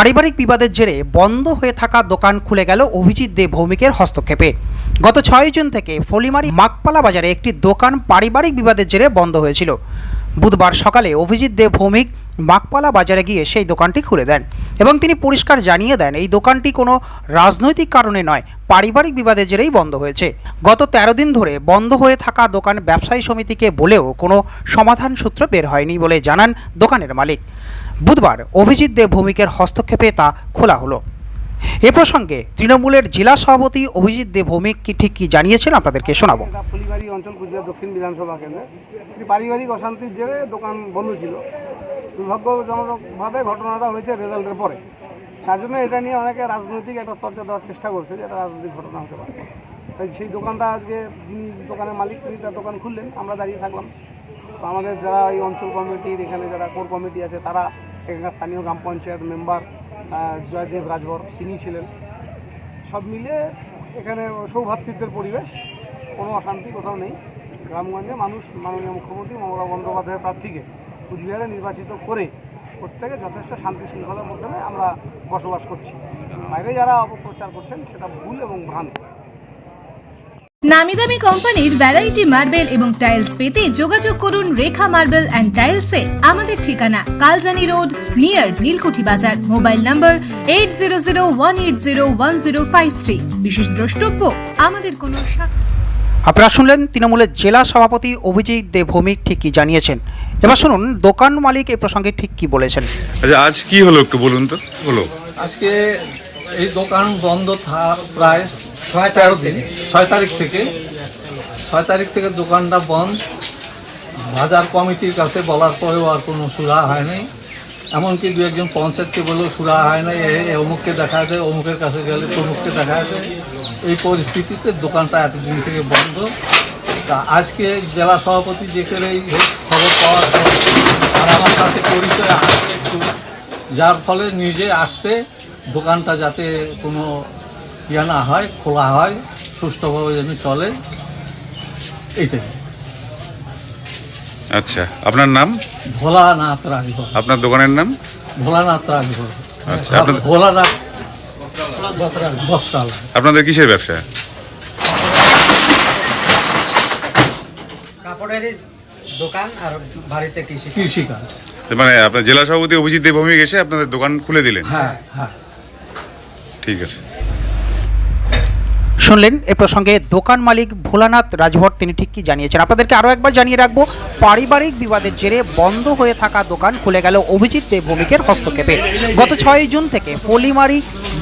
পারিবারিক বিবাদের জেরে বন্ধ হয়ে থাকা দোকান খুলে গেল অভিজিৎ দে ভৌমিকের হস্তক্ষেপে। গত ছয় জুন থেকে ফলিমারি মাকপালা বাজারে একটি দোকান পারিবারিক বিবাদের জেরে বন্ধ হয়েছিল। বুধবার সকালে অভিজিৎ দে ভৌমিক মাকপালা বাজারে গিয়ে সেই দোকানটি খুলে দেন এবং তিনি পরিষ্কার জানিয়ে দেন, এই দোকানটি কোনো রাজনৈতিক কারণে নয়, পারিবারিক বিবাদের জেরেই বন্ধ হয়েছে। গত তেরো দিন ধরে বন্ধ হয়ে থাকা দোকান ব্যবসায়ী সমিতিকে বলেও কোনো সমাধান সূত্র বের হয়নি বলে জানান দোকানের মালিক। বুধবার অভিজিৎ দেব ভৌমিকের হস্তক্ষেপে তা খোলা হলো। এ প্রসঙ্গে তৃণমূলের জেলা সভাপতি অভিজিৎ দেব ভৌমিক কি ঠিক কি জানিয়েছেন আপনাদেরকে শোনাবো। ফুলিবাড়ি অঞ্চল দক্ষিণ বিধানসভা কেন্দ্রে। পারিবারিক অশান্তির জেরে দোকান বন্ধ ছিল। দুর্ভাগ্যজনকভাবে ঘটনাটা হয়েছে রেজাল্টের পরে। তার জন্য এটা নিয়ে অনেকে রাজনৈতিক একটা চর্চা দেওয়ার চেষ্টা করছে যে এটা রাজনৈতিক ঘটনা হতে পারে। তাই সেই দোকানটা আজকে যিনি দোকানের মালিক, তিনি তার দোকান খুললেন, আমরা দাঁড়িয়ে থাকলাম। তো আমাদের যারা এই অঞ্চল কমিটির, এখানে যারা কোর কমিটি আছে, তারা এখানকার স্থানীয় গ্রাম পঞ্চায়েত মেম্বার জয়দেব রাজভর তিনি ছিলেন। সব মিলে এখানে সৌভাতৃত্বের পরিবেশ, কোনো অশান্তি কোথাও নেই। গ্রামগঞ্জে মানুষ, মাননীয় মুখ্যমন্ত্রী মমতা বন্দ্যোপাধ্যায়ের প্রার্থীকে কুচবিহারে নির্বাচিত করে প্রত্যেকে যথেষ্ট শান্তি শৃঙ্খলার মাধ্যমে আমরা বসবাস করছি। বাইরে যারা অপপ্রচার করছেন, সেটা ভুল এবং ভ্রান্ত। নামি দামি কোম্পানির ভ্যারাইটি মার্বেল এবং টাইলস পেতে যোগাযোগ করুন রেখা মার্বেল অ্যান্ড টাইলসে আমাদের ঠিকানা Kaljani road near Nilkuthi Bazar. Mobile number eight zero zero one eight zero one zero five three বিশেষ দ্রষ্টব্য, আমাদের কোনো শাখা আপনারা শুনলেন তৃণমূলের জেলা সভাপতি অভিজিৎ দেব ভৌমিক ঠিক কি জানিয়েছেন। এবার শুনুন দোকান মালিক এই প্রসঙ্গে ঠিক কি বলেছেন। আচ্ছা আজ কি হলো একটু বলুন তো? বলো। আজকে এই দোকান বন্ধ থা- প্রায় ছয় তেরো দিন ছয় তারিখ থেকে। ছয় তারিখ থেকে দোকানটা বন্ধ। বাজার কমিটির কাছে বলার পরেও আর কোনো সুরা হয়নি। এমনকি দু একজন পঞ্চায়েতকে বলেও সুরা হয় না, এ অমুককে দেখা যায় অমুকের কাছে গেলে তমুককে দেখা যায় এই পরিস্থিতিতে দোকানটা এতদিন থেকে বন্ধ। তা আজকে জেলা সভাপতি যেখানে এই খবর পাওয়ার পর আর আমার সাথে পরিচয় আসছে যার ফলে নিজে আসছে, দোকানটা যাতে কোনো ইয়ে না হয়, খোলা হয়, সুষ্ঠুভাবে যেন চলে। এইটাই। আচ্ছা আপনার নাম? ভোলানাথ রাজভর আপনার দোকানের নাম? ভোলানাথ রাজভর আচ্ছা, আপনাদের- ভোলানাথ বস্ত্রাল আপনাদের কিসের ব্যবসা? কাপড়ের দোকান আর বাড়িতে কৃষি কৃষিকাজ। মানে আপনার জেলা সভাপতি অভিজিৎ দেব ভৌমিক এসে আপনাদের দোকান খুলে দিলেন? হ্যাঁ হ্যাঁ। ঠিক আছে। শুনলেন, এ প্রসঙ্গে দোকান মালিক ভোলানাথ রাজভর তিনি ঠিক কি জানিয়েছেন? আপনাদেরকে আরও একবার জানিয়ে রাখব, পারিবারিক বিবাদের জেরে বন্ধ হয়ে থাকা দোকান খুলে গেল অভিজিৎ দেব ভৌমিকের হস্তক্ষেপে। গত ছয় জুন থেকে পলিমারি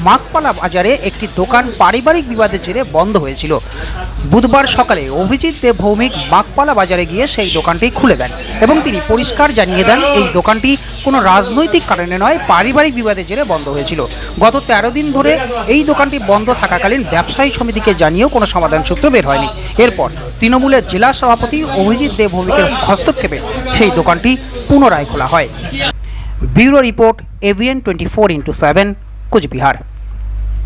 মাকপালা বাজারে একটি দোকান পারিবারিক বিবাদের জেরে বন্ধ হয়েছিল। বুধবার সকালে অভিজিৎ দেব ভৌমিক মাকপালা বাজারে গিয়ে সেই দোকানটি খুলে দেন এবং তিনি পরিষ্কার জানিয়ে দেন, এই দোকানটি কোনো রাজনৈতিক কারণে নয়, পারিবারিক বিবাদের জেরে বন্ধ হয়েছিল। গত তেরো দিন ধরে এই দোকানটি বন্ধ থাকাকালীন ব্যবসায়ী সমিতিকে জানিয়েও কোনো সমাধান সূত্র বের হয়নি। এরপর তৃণমূলের জেলা সভাপতি অভিজিৎ দেব ভৌমিকের হস্তক্ষেপে সেই দোকানটি পুনরায় খোলা হয়। Bureau report, AVN twenty four into seven, Coochbehar.